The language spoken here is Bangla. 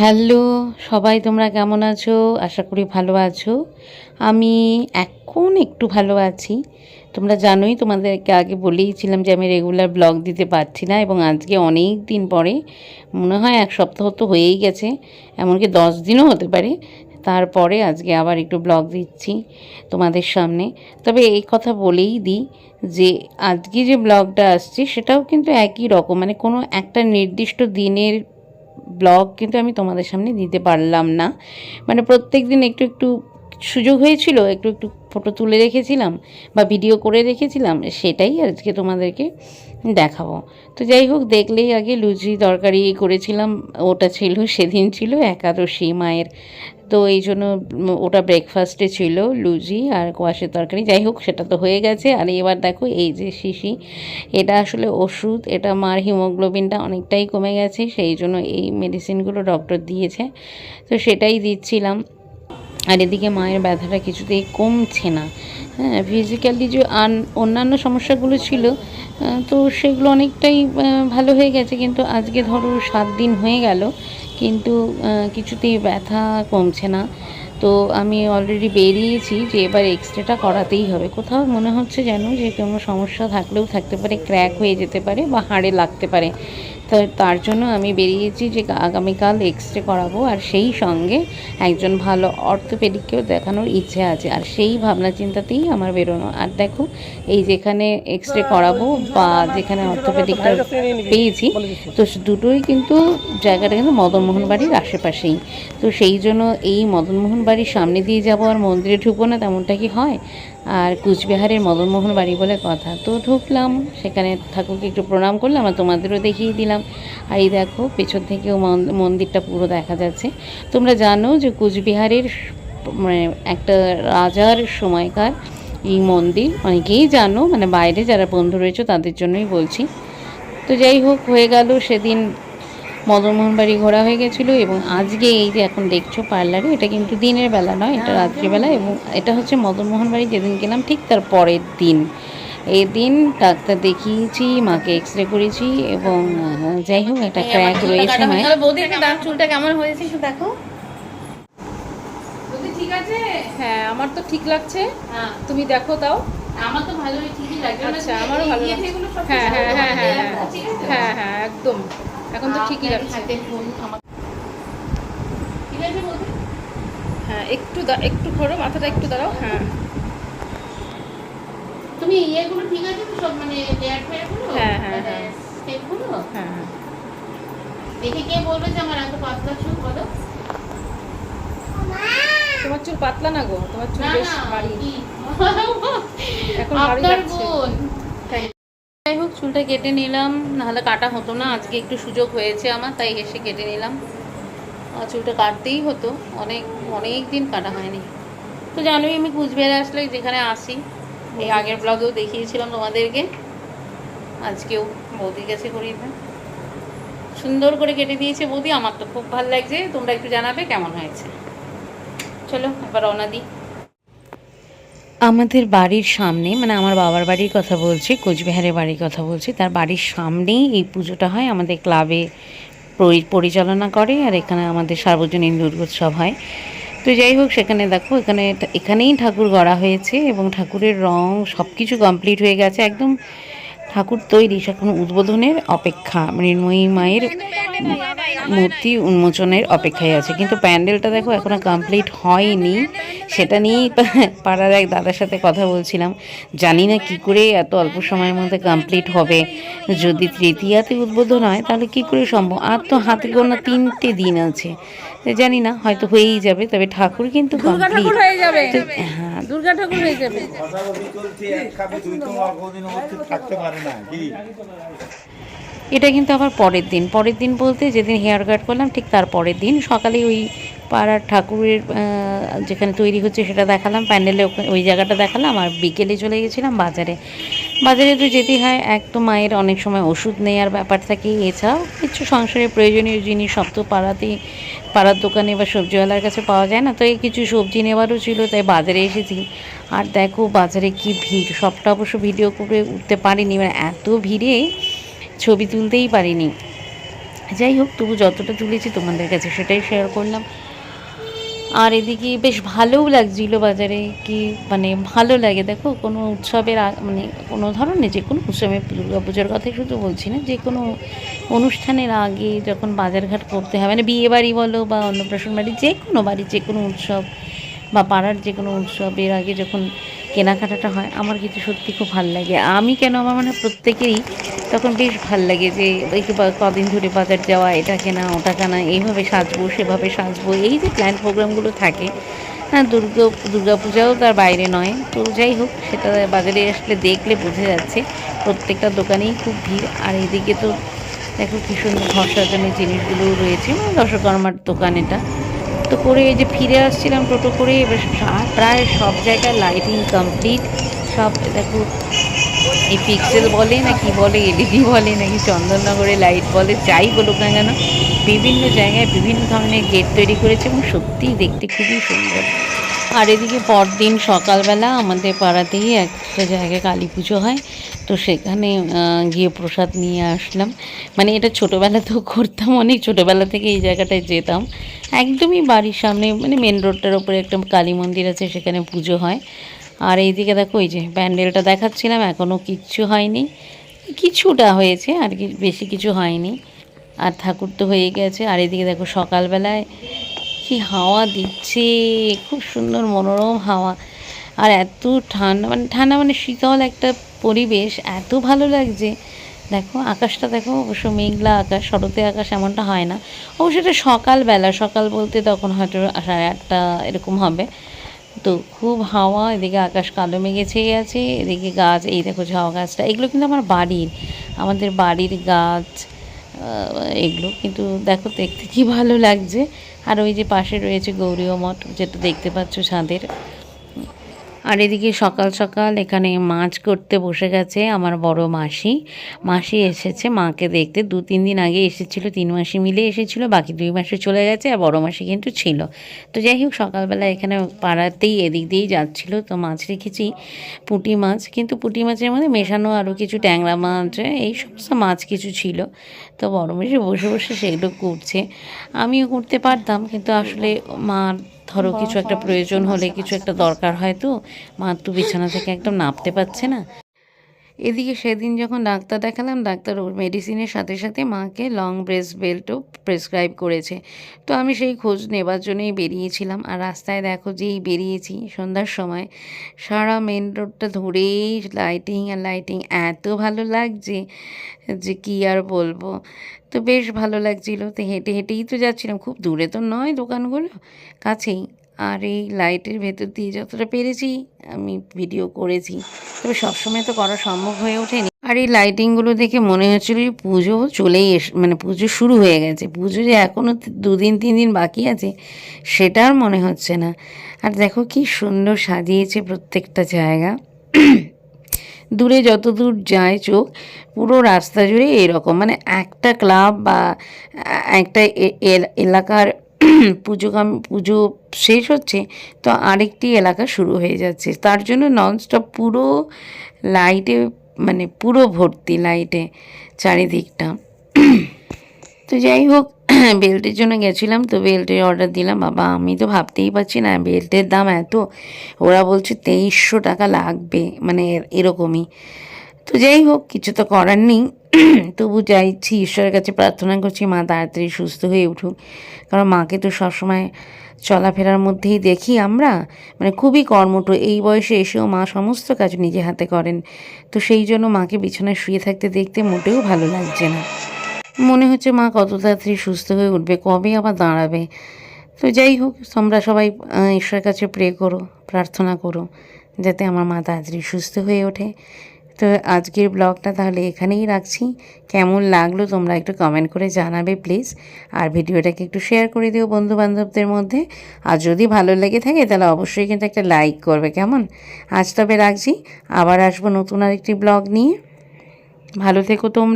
হ্যালো, সবাই তোমরা কেমন আছো? আশা করি ভালো আছো। আমি এখন একটু ভালো আছি। তোমরা জানোই, তোমাদেরকে আগে বলেইছিলাম যে আমি রেগুলার ব্লগ দিতে পারছি না এবং আজকে অনেক দিন পরে, মনে হয় এক সপ্তাহ তো হয়েই গেছে, এমনকি দশ দিনও হতে পারে, তারপরে আজকে আবার একটু ব্লগ দিচ্ছি তোমাদের সামনে। তবে এই কথা বলেই দিই যে আজকে যে ব্লগটা আসছে, সেটাও কিন্তু একই রকম মানে কোনো একটা নির্দিষ্ট দিনের ব্লগ কিন্তু আমি তোমাদের সামনে দিতে পারলাম না। মানে প্রত্যেক দিন একটু একটু সুযোগ হয়েছিল, একটু একটু ফটো তুলে রেখেছিলাম বা ভিডিও করে রেখেছিলাম, সেটাই আজকে তোমাদেরকে দেখাবো। তো যাই হোক, দেখলেই আগে লুচি তরকারি করেছিলাম, ওটা ছিল, সেদিন ছিল একাদশী মায়ের তো এই জন্য ওটা ব্রেকফাস্টে ছিল লুজি আর কোয়াশের তরকারি। যাই হোক, সেটা তো হয়ে গেছে। আর এবার দেখো, এই যে শিশি, এটা আসলে ওষুধ, এটা মার হিমোগ্লোবিনটা অনেকটাই কমে গেছে, সেই জন্য এই মেডিসিনগুলো ডক্টর দিয়েছে। তো সেটাই দিচ্ছিলাম। আর এদিকে মায়ের ব্যথাটা কিছুতেই কমছে না। হ্যাঁ ফিজিক্যালি যে আন, অন্যান্য সমস্যাগুলো ছিল তো সেগুলো অনেকটাই ভালো হয়ে গেছে। কিন্তু আজকে ধরো সাত দিন হয়ে গেল, কিন্তু কিছুতেই ব্যথা কমছে না। তো আমি অলরেডি বেরিয়েছি যে এবার এক্সরেটা করাতেই হবে। কোথাও মনে হচ্ছে যেন যে কোনো সমস্যা থাকলেও থাকতে পারে ক্র্যাক হয়ে যেতে পারে বা হাড়ে লাগতে পারে। তো তার জন্য আমি বেরিয়েছি যে আগামীকাল এক্স রে করাবো, আর সেই সঙ্গে একজন ভালো অর্থোপেডিককেও দেখানোর ইচ্ছে আছে। আর সেই ভাবনা চিন্তাতেই আমার বেরোনো। আর দেখো, এই যেখানে এক্স রে করাবো বা যেখানে অর্থোপেডিকটা পেয়েছি, তো দুটোই কিন্তু জায়গাটা কিন্তু মদনমোহন বাড়ির আশেপাশেই। তো সেই জন্য এই মদনমোহন বাড়ির সামনে দিয়ে যাব আর মন্দিরে ঢুকবো না, তেমনটা কি হয়? আর কুচবিহারের মদনমোহন বাড়ি বলে কথা। তো ঢুকলাম, সেখানে ঠাকুরকে একটু প্রণাম করলাম আর তোমাদেরও দেখিয়ে দিলাম। আর এই দেখো, পেছন থেকেও মন- মন্দিরটা পুরো দেখা যাচ্ছে। তোমরা জানো যে কুচবিহারের মানে একটা রাজার সময়কার এই মন্দির, অনেকেই জানো মানে বাইরে যারা বন্ধু রয়েছে তাদের জন্যই বলছি। তো যাই হোক, হয়ে গেল সেদিন মদনমোহন বাড়ি ঘোরা হয়ে গেছিল এবং আজকে এই যে এখন দেখছ পার্লারে এটা কিন্তু দিনের বেলা নয় এটা রাত্রিবেলা এবং এটা হচ্ছে মদনমোহন বাড়ি যেদিন গেলাম ঠিক তার পরের দিন। এই দিন ডাক্তার দেখিয়েছি মাকে এক্স রে করেছি এবং যাই হোক একটা ক্র্যাক রয়েছে মায়ের। চুলটা কেমন হয়েছে দেখো। ঠিক আছে? হ্যাঁ আমার তো ঠিক লাগছে। হ্যাঁ। তুমি দেখো তাও। আমার তো ভালোই ঠিকই লাগে আচ্ছা আমারও ভালো লাগছে। হ্যাঁ হ্যাঁ হ্যাঁ হ্যাঁ হ্যাঁ হ্যাঁ হ্যাঁ একদম। এখন তো ঠিকই হ্যাঁ একটু একটু ঘোরো মাথাটা একটু দাঁড়াও হ্যাঁ। তুমি ইয়েগুলো ঠিক আছে তো সব মানে লেয়ার হ্যাঁ, হ্যাঁ, হ্যাঁ। স্টেপগুলো হ্যাঁ হ্যাঁ। দেখে কে বলবে যে আমার এত পাতলা চুল বলো। তোমার চুল পাতলা না গো? তোমার চুল বেশ ভারী। এখন ভারী লাগছে। চুলটা কেটে নিলাম নাহলে কাটা হতো না আজকে একটু সুযোগ হয়েছে আমার তাই এসে কেটে নিলাম। আর চুলটা কাটতেই হতো অনেক অনেক দিন কাটা হয়নি। তো জানোই আমি কুচবিহারে আসলে যেখানে আসি এই আগের ব্লগেও দেখিয়েছিলাম তোমাদেরকে। আজকেও বৌদির কাছে করিয়ে সুন্দর করে কেটে দিয়েছে বৌদি আমার তো খুব ভালো লাগছে তোমরা একটু জানাবে কেমন হয়েছে। চলো এবার রওনা দিই। আমাদের বাড়ির সামনে মানে আমার বাবার বাড়ির কথা বলছি, কোচবিহারের বাড়ির কথা বলছি, তার বাড়ির সামনেই এই পুজোটা হয়। আমাদের ক্লাবে পরিচালনা করে আর এখানে আমাদের সার্বজনীন দুর্গোৎসব হয়। তো যাই হোক, সেখানে দেখো, এখানে এখানেই ঠাকুর গড়া হয়েছে এবং ঠাকুরের রং সব কিছু কমপ্লিট হয়ে গেছে। একদম ঠাকুর তৈরি এখন উদ্বোধনের অপেক্ষা মৃন্ময়ী মায়ের মূর্তি উন্মোচনের অপেক্ষায় আছে। কিন্তু প্যান্ডেলটা দেখো এখনও কমপ্লিট হয়নি। সেটা নিয়েই পাড়ার এক দাদার সাথে কথা বলছিলাম। জানি না কি করে এত অল্প সময়ের মধ্যে কমপ্লিট হবে। যদি তৃতীয়াতে উদ্বোধন হয়, তাহলে কি করে সম্ভব? আর তো হাতে গোনা তিনটে দিন আছে। তো জানি না হয়তো হয়েই যাবে তবে ঠাকুর কিন্তু দুর্গা ঠাকুর হয়ে যাবে। হ্যাঁ। দুর্গা ঠাকুর হয়ে যাবে। এটা কিন্তু আবার পরের দিন। পরের দিন বলতে যেদিন হেয়ার কাট করলাম ঠিক তার পরের দিন। সকালে ওই পাড়ার ঠাকুরের যেখানে তৈরি হচ্ছে সেটা দেখালাম। প্যান্ডেলে ওখানে- ওই জায়গাটা দেখালাম আর বিকেলে চলে গেছিলাম বাজারে। বাজারে তো যেতে হয় এক তো মায়ের অনেক সময় ওষুধ নেওয়ার ব্যাপার থাকে। এছাড়াও কিছু সংসারের প্রয়োজনীয় জিনিস সব তো পাড়াতেই পাড়ার দোকানে বা সবজিওয়ালার কাছে পাওয়া যায় না, তো এই কিছু সবজি নেওয়ারও ছিল, তাই বাজারে এসেছি। আর দেখো বাজারে কি ভিড়, সবটা অবশ্য ভিডিও করে উঠতে পারিনি মানে এত ভিড়ে ছবি তুলতেই পারিনি। যাই হোক, তবু যতটা তুলেছি তোমাদের কাছে সেটাই শেয়ার করলাম। আর এদিকে বেশ ভালোও লাগছিল বাজারে কি মানে ভালো লাগে। দেখো, কোনো উৎসবের মানে কোনো ধরনের যে কোনো উৎসবে দুর্গা পুজোর কথাই শুধু বলছি না, যে কোনো অনুষ্ঠানের আগে যখন বাজারঘাট করতে হয় মানে বিয়ে বাড়ি বলো বা অন্নপ্রাশন বাড়ি, যে কোনো বাড়ি যে কোনো উৎসব বা পাড়ার যে কোনো উৎসবের আগে যখন কেনাকাটাটা হয়, আমার কিছু সত্যি খুব ভালো লাগে। আমি কেন আমার মানে প্রত্যেকেরই তখন বেশ ভালো লাগে যে বা- কদিন ধরে বাজার যাওয়া, এটা কেনা, ওটা কেনা, এইভাবে সাজবো, সেভাবে সাজবো, এই যে প্ল্যান প্রোগ্রামগুলো থাকে হ্যাঁ দুর্গা দুর্গা পূজাও তার বাইরে নয়। তো যাই হোক, সেটা বাজারে আসলে দেখলে বোঝা যাচ্ছে, প্রত্যেকটা দোকানেই খুব ভিড়। আর এদিকে তো দেখো কি সুন্দর ঘর সাজানোর জিনিসগুলো রয়েছে মানে দশকর্মার দোকান এটা। তো করে এই যে ফিরে আসছিলাম টোটো করে, এবার প্রায় সব জায়গায় লাইটিং কমপ্লিট সব দেখো, এই পিক্সেল বলে না কি বলে এলইডি বলে নাকি চন্দননগরে লাইট বলে, যাই বলুক না কেন, বিভিন্ন জায়গায় বিভিন্ন ধরনের গেট তৈরি করেছে এবং সত্যিই দেখতে খুবই সুন্দর। আর এদিকে পরদিন সকালবেলা আমাদের পাড়াতেই একটা জায়গায় কালী পুজো হয়। তো সেখানে গিয়ে প্রসাদ নিয়ে আসলাম। মানে এটা ছোটোবেলাতেও করতাম, অনেক ছোটোবেলা থেকে এই জায়গাটায় যেতাম। একদমই বাড়ির সামনে মানে মেন রোডটার ওপরে একটা কালী মন্দির আছে, সেখানে পুজো হয়। আর এইদিকে দেখো ওই যে প্যান্ডেলটা দেখাচ্ছিলাম, এখনও কিচ্ছু হয়নি। কিছুটা হয়েছে, আর কি, বেশি কিছু হয়নি। আর ঠাকুর তো হয়ে গেছে। আর এদিকে দেখো, সকালবেলায় কি হাওয়া দিচ্ছে, খুব সুন্দর মনোরম হাওয়া। আর এত ঠান্ডা মানে ঠান্ডা মানে শীতল একটা পরিবেশ এত ভালো লাগছে। দেখো, আকাশটা দেখো, অবশ্য মেঘলা আকাশ শরতে আকাশ এমনটা হয় না। অবশ্য এটা সকালবেলা, সকাল বলতে তখন হয়তো সাড়ে আটটা এরকম হবে। তো খুব হাওয়া, এদিকে আকাশ কালো মেঘে ছেয়ে আছে, এদিকে গাছ, এই দেখো ঝাউ গাছটা, এগুলো কিন্তু আমার বাড়ির। আমাদের বাড়ির গাছ এগুলো কিন্তু দেখো দেখতে কি ভালো লাগছে। আর ওই যে পাশে রয়েছে গৌরীয় মঠ, যেটা দেখতে পাচ্ছ ছাদের। আর এদিকে সকাল সকাল এখানে মাছ করতে বসে গেছে আমার বড় মাসি। মাসি এসেছে মাকে দেখতে। দু, তিন দিন আগে এসেছিল, তিন মাসি মিলে এসেছিল, বাকি দুই মাসে চলে গেছে আর বড় মাসি কিন্তু ছিল। তো যাই হোক, সকালবেলা এখানে পাড়াতেই এদিক দিয়েই যাচ্ছিল। তো মাছ রেখেছি, পুঁটি মাছ। কিন্তু পুঁটি মাছের মধ্যে মেশানো আরও কিছু ট্যাংরা মাছ, এই সমস্ত মাছ কিছু ছিল। তো বড় মাসি বসে বসে সেগুলো করছে। আমিও করতে পারতাম, কিন্তু আসলে মা ধরো কিছু একটা প্রয়োজন হলে কিছু একটা দরকার হয় তো, মা তো বিছানা থেকে একদম নামতে পারছে না। এদিকে সেদিন যখন ডাক্তার দেখালাম, ডাক্তার ওর মেডিসিনের সাথে সাথে মাকে লং ব্রেস বেল্টও প্রেসক্রাইব করেছে। তো আমি সেই খোঁজ নেবার জন্যই বেরিয়েছিলাম। আর রাস্তায় দেখো যেই বেরিয়েছি সন্ধ্যার সময়, সারা মেন রোডটা ধরেই লাইটিং আর লাইটিং এত ভালো লাগছে যে কি আর বলব। তো বেশ ভালো লাগছিল। তো হেঁটে হেঁটেই তো যাচ্ছিলাম। খুব দূরে তো নয় দোকানগুলো, কাছেই। আর এই লাইটের ভেতর দিয়ে যতটা পেরেছি, আমি ভিডিও করেছি। তবে সবসময় তো করা সম্ভব হয়ে ওঠেনি। আর এই লাইটিংগুলো দেখে মনে হচ্ছিল যে পুজো চলেই এস মানে পুজো শুরু হয়ে গেছে। পুজো যে এখনও দুদিন, তিন দিন বাকি আছে, সেটা আর মনে হচ্ছে না। আর দেখো কি সুন্দর সাজিয়েছে প্রত্যেকটা জায়গা। দূরে যত দূর যায় চোখ, পুরো রাস্তা জুড়ে এরকম। মানে একটা ক্লাব বা একটা এলাকার পুজো পুজো শেষ হচ্ছে, তো আরেকটি এলাকা শুরু হয়ে যাচ্ছে। তার জন্য ননস্টপ পুরো লাইটে মানে পুরো ভর্তি লাইটে চারিদিকটা। তো যাই হোক বেল্টের জন্য গেছিলাম, তো বেল্টের অর্ডার দিলাম। বাবা, আমি তো ভাবতেই পারছি না বেল্টের দাম এত। ওরা বলছে তেইশশো টাকা লাগবে মানে এর- এরকমই। তো যাই হোক, কিছু তো করার নেই। তবু চাইছি ঈশ্বরের কাছে প্রার্থনা করছি, মা তাড়াতাড়ি সুস্থ হয়ে উঠুক। কারণ মাকে তো সবসময় চলাফেরার মধ্যেই দেখি আমরা। মানে খুবই কর্মঠ, এই বয়সে এসেও মা সমস্ত কাজ নিজে হাতে করেন। তো সেই জন্য মাকে বিছানায় শুয়ে থাকতে দেখতে মোটেও ভালো লাগছে না। মনে হচ্ছে মা কত তাড়াতাড়ি সুস্থ হয়ে উঠবে, কবে আবার দাঁড়াবে? তো যাই হোক, তোমরা সবাই ঈশ্বরের কাছে প্রে করো, প্রার্থনা করো, যাতে আমার মা তাড়াতাড়ি সুস্থ হয়ে ওঠে। তো আজকের ব্লগটা তাহলে এখানেই রাখছি। কেমন লাগল তোমরা একটু কমেন্ট করে জানাবে প্লিজ আর ভিডিওটাকে একটু শেয়ার করে দিও বন্ধু বান্ধবদের মধ্যে। আর যদি ভালো লেগে থাকে, তাহলে অবশ্যই কিন্তু একটা লাইক করবে, কেমন? আজ তবে রাখছি। আবার আসব নতুন আরেকটি ব্লগ নিয়ে। ভালো থেকো তোমরা।